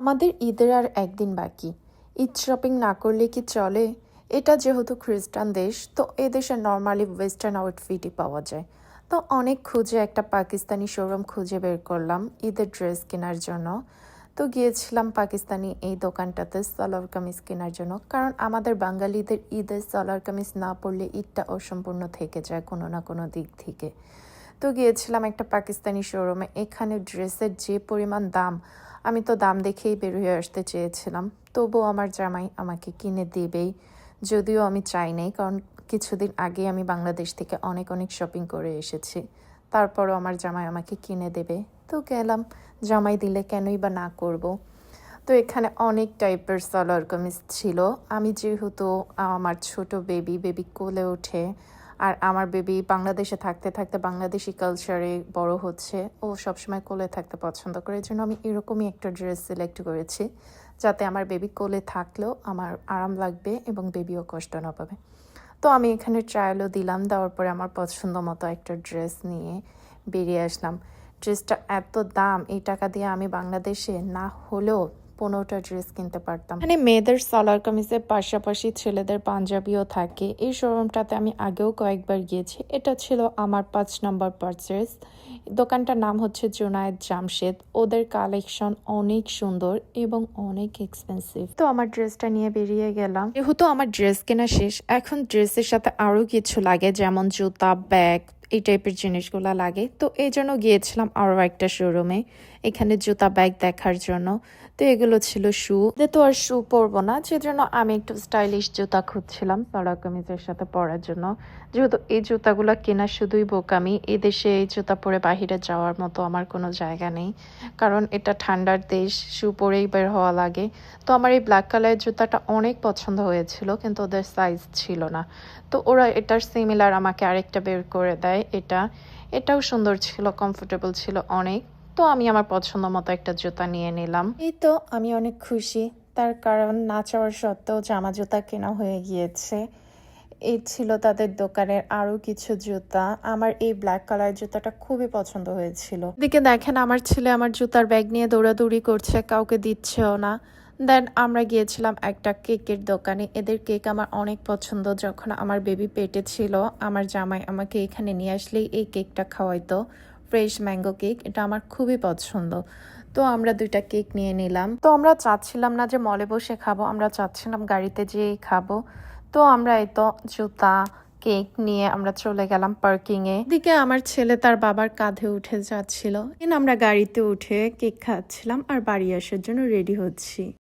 আমাদের ঈদের আর একদিন বাকি। ঈদ শপিং না করলে কি চলে? এটা যেহেতু খ্রিস্টান দেশ, তো এ দেশে নর্মালি ওয়েস্টার্ন আউটফিটই পাওয়া যায়। তো অনেক খুঁজে একটা পাকিস্তানি শোরুম খুঁজে বের করলাম ঈদের ড্রেস কেনার জন্য। তো গিয়েছিলাম পাকিস্তানি এই দোকানটাতে সালোয়ার কামিজ কেনার জন্য। কারণ আমাদের বাঙালিদের ঈদের সালোয়ার কামিজ না পরলে ঈদটা অসম্পূর্ণ থেকে যায় কোনো না কোনো দিক থেকে। তো গিয়েছিলাম একটা পাকিস্তানি শোরুমে এখানে ড্রেসের যে পরিমাণ দাম আমি তো দাম দেখেই বের হয়ে আসতে চেয়েছিলাম। তবুও আমার জামাই আমাকে কিনে দেবেই। যদিও আমি চাই নাই, কারণ কিছুদিন আগে আমি বাংলাদেশ থেকে অনেক অনেক শপিং করে এসেছি। তারপরও আমার জামাই আমাকে কিনে দেবে। তো গেলাম। জামাই দিলে কেনই বা না করব। তো এখানে অনেক টাইপের সালোয়ার কামিজ ছিল। আমি যেহেতু আমার ছোট বেবি বেবি কোলে ওঠে। আর আমার বেবি বাংলাদেশে থাকতে থাকতে বাংলাদেশি কালচারে বড় হচ্ছে। ও সবসময় কোলে থাকতে পছন্দ করে। এই জন্য আমি এরকমই একটা ড্রেস সিলেক্ট করেছি, যাতে আমার বেবি কোলে থাকলেও আমার আরাম লাগবে এবং বেবিও কষ্ট না পাবে। তো আমি এখানে ট্রায়ালও দিলাম, দেওয়ার পরে আমার পছন্দ মতো একটা ড্রেস নিয়ে বেরিয়ে আসলাম। ড্রেসটা এত দাম, এই টাকা দিয়ে আমি বাংলাদেশে না হলেও পনেরোটা ড্রেস কিনতে পারতাম। মানে মেয়েদের সালোয়ার কামিজের পাশাপাশি ছেলেদের পাঞ্জাবিও থাকে। এই শোরুমটাতে আমি আগেও কয়েকবার গিয়েছি। এটা ছিল আমার পাঁচ নম্বর পারচেস দোকানটার নাম হচ্ছে জোনায়েদ জামশেদ। ওদের কালেকশন অনেক সুন্দর এবং অনেক এক্সপেন্সিভ তো আমার ড্রেসটা নিয়ে বেরিয়ে গেলাম। যেহেতু আমার ড্রেস কেনা শেষ এখন ড্রেসের সাথে আরও কিছু লাগে যেমন জুতা ব্যাগ এই টাইপের জিনিসগুলো লাগে। তো এই জন্য গিয়েছিলাম আরও একটা শোরুমে এখানে জুতা ব্যাগ দেখার জন্য। তো এগুলো ছিল শু তো আর শু পরবো না, সেজন্য আমি একটু স্টাইলিশ জুতা খুঁজছিলাম সারা সাথে পরার জন্য। যেহেতু এই জুতাগুলো কেনা শুধুই বোকামি এই দেশে এই জুতা পরে বাহিরে যাওয়ার মতো আমার কোনো জায়গা নেই। কারণ এটা ঠান্ডার দেশ শু পরেই বের হওয়া লাগে। তো আমার এই ব্ল্যাক কালারের জুতাটা অনেক পছন্দ হয়েছিল, কিন্তু ওদের সাইজ ছিল না। তো ওরা এটার সিমিলার আমাকে আরেকটা বের করে দেয়। এটা। এটাও সুন্দর ছিল কমফোর্টেবল ছিল অনেক। তো আমি আমার পছন্দ মতো একটা জুতা নিয়ে নিলাম। এই তো আমি অনেক খুশি। তার কারণ না চাওয়ার সত্ত্বেও জামা জুতা কেনা হয়ে গিয়েছে। এই ছিল তাদের দোকানের আরও কিছু জুতা। আমার এই ব্ল্যাক কালার জুতাটা খুবই পছন্দ হয়েছিল। এদিকে দেখেন, আমার ছেলে আমার জুতার ব্যাগ নিয়ে দৌড়াদৌড়ি করছে, কাউকে দিচ্ছেও না। দেন আমরা গিয়েছিলাম একটা কেকের দোকানে। এদের কেক আমার অনেক পছন্দ। যখন আমার বেবি পেটে ছিল, আমার জামাই আমাকে এখানে নিয়ে আসলেই এই কেকটা খাওয়াইতো। ফ্রেশ ম্যাঙ্গো কেক, এটা আমার খুবই পছন্দ। তো আমরা দুইটা কেক নিয়ে নিলাম। তো আমরা চাচ্ছিলাম না যে মলে বসে খাব, আমরা চাচ্ছিলাম গাড়িতে যেয়েই খাব। তো আমরা এই তো জুতা, কেক নিয়ে আমরা চলে গেলাম পার্কিং এ। দিকে আমার ছেলে তার বাবার কাঁধে উঠে যাচ্ছিল। আমরা গাড়িতে উঠে কেক খাচ্ছিলাম আর বাড়ি আসার জন্য রেডি হচ্ছি।